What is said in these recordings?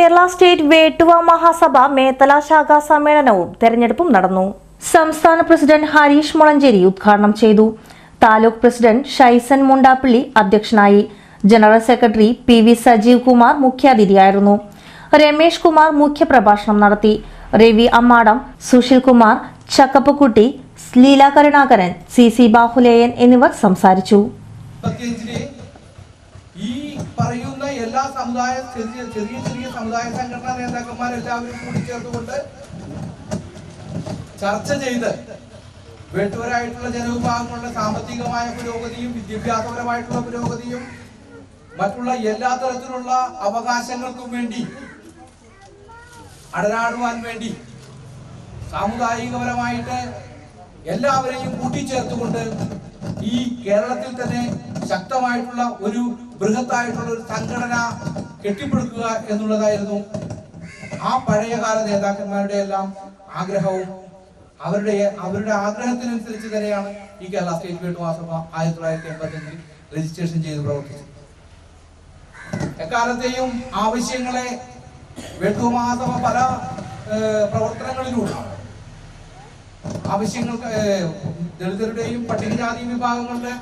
Kerala state Vettuva Mahasabha Methala ശാഖാ സമ്മേളനവും തെരഞ്ഞെടുപ്പും നടന്നു. സംസ്ഥാന പ്രസിഡന്റ് ഹരീഷ് മുളഞ്ചേരി ഉദ്ഘാടനം ചെയ്തു. താലൂക്ക് പ്രസിഡന്റ് ഷൈസൻ മുണ്ടാപ്പള്ളി അധ്യക്ഷനായി. General secretary P V Sajeev Kumar മുഖ്യാതിഥിയായിരുന്നു. Ramesh Kumar മുഖ്യപ്രഭാഷണം നടത്തി. രവി അമ്മാടം സുശീൽ കുമാർ ചക്കപ്പക്കുട്ടി ലീല കരുണാകരൻ സി സി ബാഹുലേയൻ എന്നിവർ സംസാരിച്ചു. എല്ലാ സമുദായ ചെറിയ ചെറിയ ചെറിയ സമുദായ സംഘടനാ നേതാക്കന്മാരെല്ലാവരും കൂടി ചേർത്തുകൊണ്ട് ചർച്ച ചെയ്ത് വേട്ടുവരായിട്ടുള്ള ജനവിഭാഗങ്ങളുടെ സാമ്പത്തികമായ പുരോഗതിയും വിദ്യാഭ്യാസപരമായിട്ടുള്ള പുരോഗതിയും മറ്റുള്ള എല്ലാ തരത്തിലുള്ള അവകാശങ്ങൾക്കും വേണ്ടി അടരാടുവാൻ വേണ്ടി സാമുദായികപരമായിട്ട് എല്ലാവരെയും കൂട്ടിച്ചേർത്തുകൊണ്ട് ഈ കേരളത്തിൽ തന്നെ ശക്തമായിട്ടുള്ള ഒരു ബൃഹത്തായിട്ടുള്ള ഒരു സംഘടന കെട്ടിപ്പടുക്കുക എന്നുള്ളതായിരുന്നു ആ പഴയകാല നേതാക്കന്മാരുടെ എല്ലാം ആഗ്രഹവും. അവരുടെ അവരുടെ ആഗ്രഹത്തിനനുസരിച്ച് തന്നെയാണ് ഈ കേരള സ്റ്റേറ്റ് വേട്ടു മഹാസഭ ആയിരത്തി തൊള്ളായിരത്തി എൺപത്തി രജിസ്ട്രേഷൻ ചെയ്ത് പ്രവർത്തിച്ചത്. എക്കാലത്തെയും ആവശ്യങ്ങളെ മഹാസഭ പല പ്രവർത്തനങ്ങളിലൂടെ ആവശ്യങ്ങൾക്ക് ഏഹ്, ദളിതരുടെയും പട്ടികജാതി വിഭാഗങ്ങളുടെ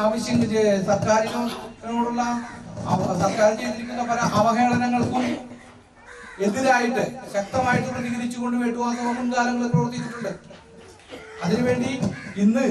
ആവശ്യം സർക്കാരിനോടുള്ള സർക്കാർ ചെയ്തിരിക്കുന്ന പല അവഹേളനങ്ങൾക്കും എതിരായിട്ട് ശക്തമായിട്ട് പ്രതികരിച്ചുകൊണ്ട് വേട്ടുവാസവ മുൻകാലങ്ങളിൽ പ്രവർത്തിച്ചിട്ടുണ്ട് അതിനുവേണ്ടി ഇന്ന്